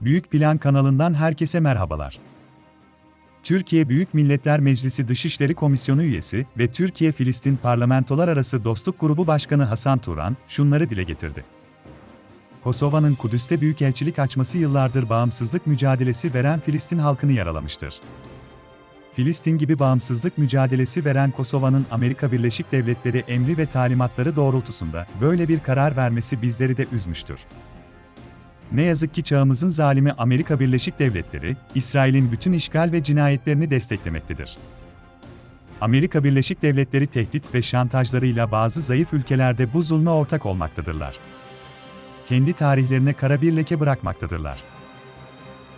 Büyük Plan kanalından herkese merhabalar. Türkiye Büyük Milletler Meclisi Dışişleri Komisyonu üyesi ve Türkiye-Filistin Parlamentolar Arası Dostluk Grubu Başkanı Hasan Turan şunları dile getirdi. Kosova'nın Kudüs'te büyükelçilik açması yıllardır bağımsızlık mücadelesi veren Filistin halkını yaralamıştır. Filistin gibi bağımsızlık mücadelesi veren Kosova'nın Amerika Birleşik Devletleri emri ve talimatları doğrultusunda böyle bir karar vermesi bizleri de üzmüştür. Ne yazık ki çağımızın zalimi Amerika Birleşik Devletleri, İsrail'in bütün işgal ve cinayetlerini desteklemektedir. Amerika Birleşik Devletleri tehdit ve şantajlarıyla bazı zayıf ülkelerde bu zulme ortak olmaktadırlar. Kendi tarihlerine kara bir leke bırakmaktadırlar.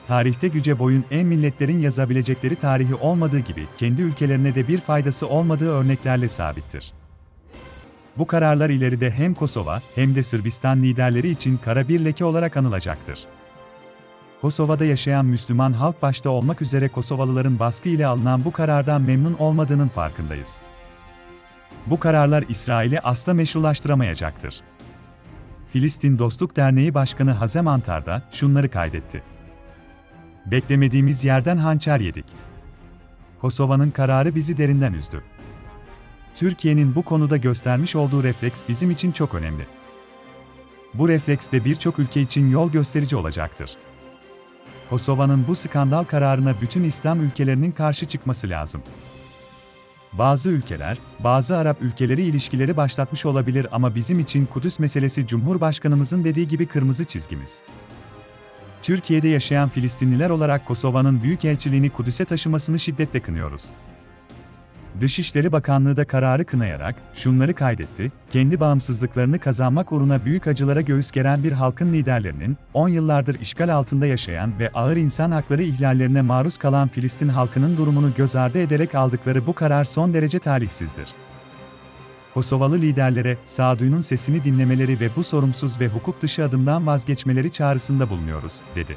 Tarihte güce boyun en milletlerin yazabilecekleri tarihi olmadığı gibi kendi ülkelerine de bir faydası olmadığı örneklerle sabittir. Bu kararlar ileride hem Kosova hem de Sırbistan liderleri için kara bir leke olarak anılacaktır. Kosova'da yaşayan Müslüman halk başta olmak üzere Kosovalıların baskı ile alınan bu karardan memnun olmadığının farkındayız. Bu kararlar İsrail'i asla meşrulaştıramayacaktır. Filistin Dostluk Derneği Başkanı Hazem Antar'da şunları kaydetti. Beklemediğimiz yerden hançer yedik. Kosova'nın kararı bizi derinden üzdü. Türkiye'nin bu konuda göstermiş olduğu refleks bizim için çok önemli. Bu refleks de birçok ülke için yol gösterici olacaktır. Kosova'nın bu skandal kararına bütün İslam ülkelerinin karşı çıkması lazım. Bazı ülkeler, bazı Arap ülkeleri ilişkileri başlatmış olabilir ama bizim için Kudüs meselesi Cumhurbaşkanımızın dediği gibi kırmızı çizgimiz. Türkiye'de yaşayan Filistinliler olarak Kosova'nın büyükelçiliğini Kudüs'e taşımasını şiddetle kınıyoruz. Dışişleri Bakanlığı da kararı kınayarak şunları kaydetti, kendi bağımsızlıklarını kazanmak uğruna büyük acılara göğüs geren bir halkın liderlerinin, 10 yıllardır işgal altında yaşayan ve ağır insan hakları ihlallerine maruz kalan Filistin halkının durumunu göz ardı ederek aldıkları bu karar son derece talihsizdir. Kosovalı liderlere sağduyunun sesini dinlemeleri ve bu sorumsuz ve hukuk dışı adımdan vazgeçmeleri çağrısında bulunuyoruz, dedi.